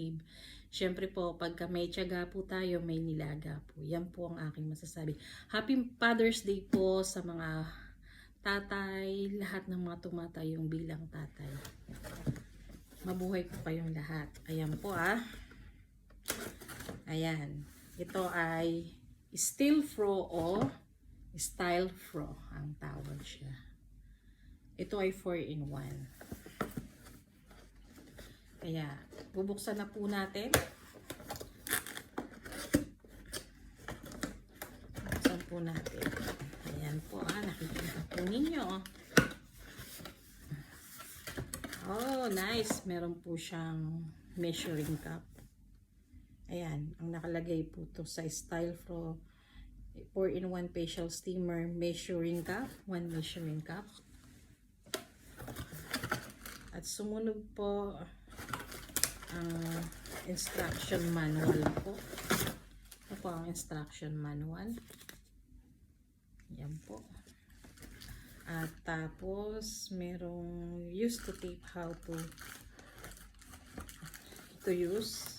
effective. Siyempre po, pagka may tiyaga po tayo, may nilaga po. Yan po ang aking masasabi. Happy Father's Day po sa mga tatay, lahat ng mga tumatayong bilang tatay. Mabuhay po kayong lahat. Ayan po ah. Ayan. Ito ay steel fro o style fro ang tawag siya. Ito ay 4 in 1. Kaya, bubuksan na po natin. Buksan po natin. Ayan po ah, nakikita po ninyo. Oh, nice. Meron po siyang measuring cup. Ayan, ang nakalagay po to sa Style Pro 4-in-1 facial steamer measuring cup. One measuring cup. At sumunod po ang instruction manual po. Ito po ang instruction manual. Yan po. At tapos, merong use to tape how to to use.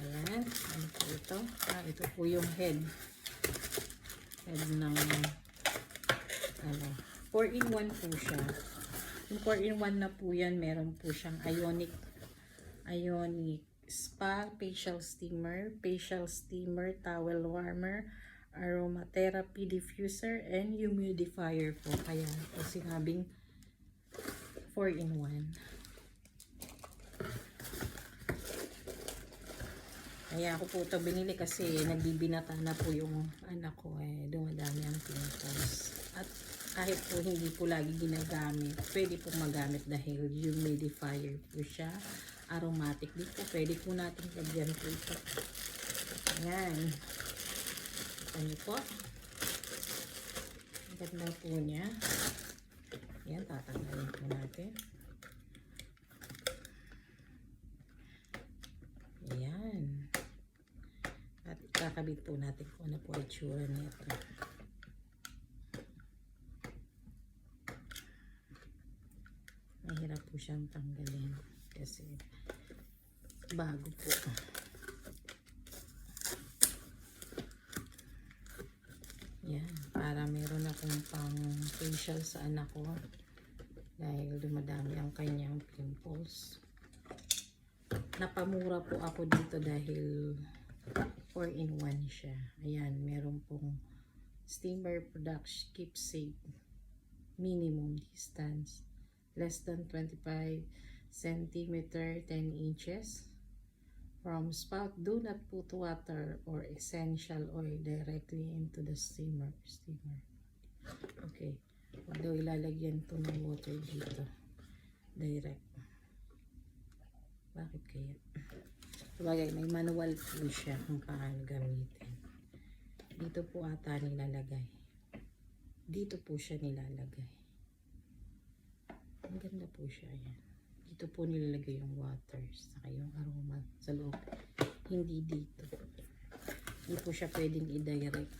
Ayan. Ano po ito? Ah, ito po yung head. Head ng ano. 4-in-1 po siya. Yung 4-in-1 na po yan, meron po siyang ionic ionic spa, facial steamer, facial steamer, towel warmer, aromatherapy diffuser, and humidifier po. Kaya po sinabing 4 in 1. Kaya ako po ito binili kasi nagbibinata na po yung anak ko eh. Dumadami ang pimples. At kahit po hindi po lagi ginagamit, pwede po magamit dahil humidifier po siya. Aromatic din. Pwede po natin lagyan po ito. Ayan. Kita niyo po. Ang ganda po niya. Ayan, tatanggalin po natin. Ayan. At kakabit po natin kung ano po itsura nito. Mahirap po siyang tanggalin kasi bago po. Yan, para meron akong pang facial sa anak ko dahil dumadami ang kanyang pimples. Napamura po ako dito dahil 4 in 1 siya. Ayan, meron pong steamer production keepsake minimum distance less than 25 centimeter 10 inches from spout. Do not put water or essential oil directly into the steamer steamer. Okay wag daw ilalagyan to ng water dito direct. Bakit kaya? Sabagay may manual po siya kung paano gamitin. Dito po ata nilalagay. Dito po siya nilalagay ang ganda po siya yan dito po nilalagay yung water saka yung aroma sa loob. Hindi dito. Hindi po siya pwedeng i-direct.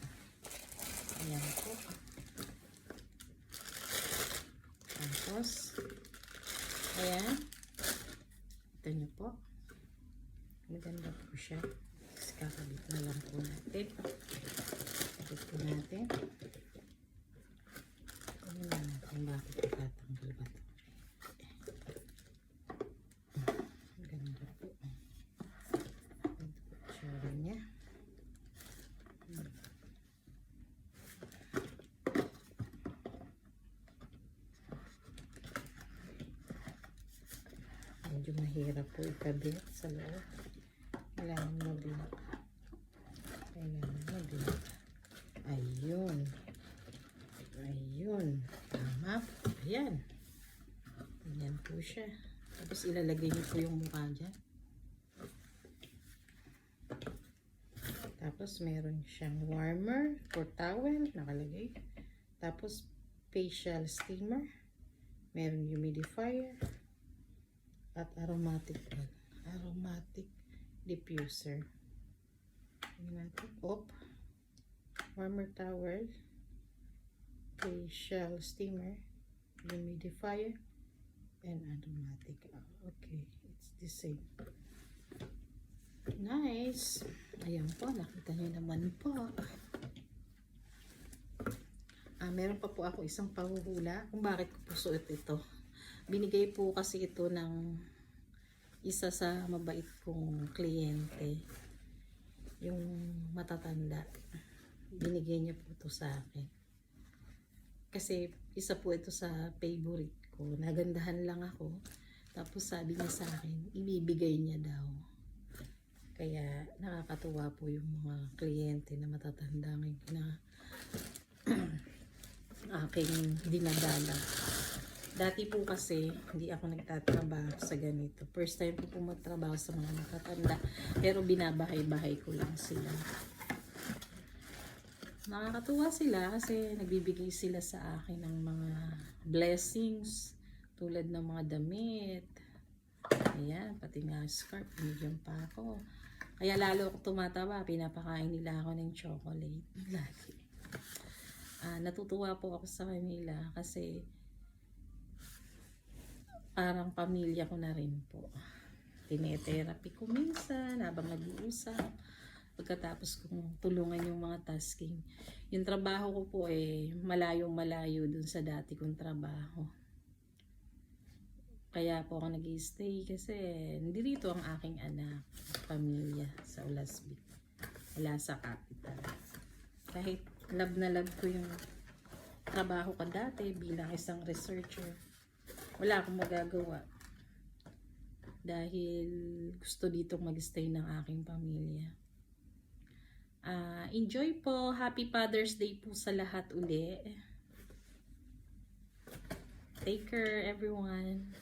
Ayan po. Tapos ayan. Ito nyo po. Maganda po siya. Tapos kakabit na lang po natin. Kakabit po natin. Na natin bakit itatanggal ba ito Ganda po. Ganda po itsura niya. Hmm. Medyo mahirap po ikabit sa loob. Kailangan mag-lock. Kailangan mag-lock. Ayun. Ayun. Tama. Ayan. Ayan po siya. Tapos ilalagay niyo po yung mukha dyan. Tapos meron siyang warmer for towel, nakalagay. Tapos facial steamer. Meron humidifier. At aromatic oil. Aromatic diffuser. Tingnan natin. Op. Warmer towel. Facial steamer. Humidifier and automatic. Ah, okay, it's the same. guys. Ayan po, nakita niyo naman po. Ah, meron pa po ako isang pahuhula kung bakit ko po suot ito. Binigay po kasi ito ng isa sa mabait kong kliyente. Yung matatanda. Binigay niya po ito sa akin. Kasi isa po ito sa favorite ko. Nagandahan lang ako. Tapos sabi niya sa akin, ibibigay niya daw. Kaya nakakatuwa po yung mga kliyente na matatanda ngayon na aking dinadala. Dati po kasi hindi ako nagtatrabaho sa ganito. First time po po magtrabaho sa mga matatanda. Pero binabahay-bahay ko lang sila. Nakakatuwa sila kasi nagbibigay sila sa akin ng mga blessings tulad ng mga damit. Ayan, pati nga scarf, binigyan pa ako. Kaya lalo ako tumataba, pinapakain nila ako ng chocolate. Lagi. Ah, natutuwa po ako sa kanila kasi parang pamilya ko na rin po. Tinetherapy ko minsan habang nag-uusap. Pagkatapos kong tulungan yung mga tasking. Yung trabaho ko po eh malayong malayo dun sa dati kong trabaho. Kaya po ako nag stay kasi hindi rito ang aking anak, pamilya sa Ulasbik. Wala sa capital. Kahit love na love ko yung trabaho ko dati bilang isang researcher, wala akong magagawa. Dahil gusto dito magstay ng aking pamilya. Ah, enjoy po. Happy Father's Day po sa lahat uli. Take care everyone.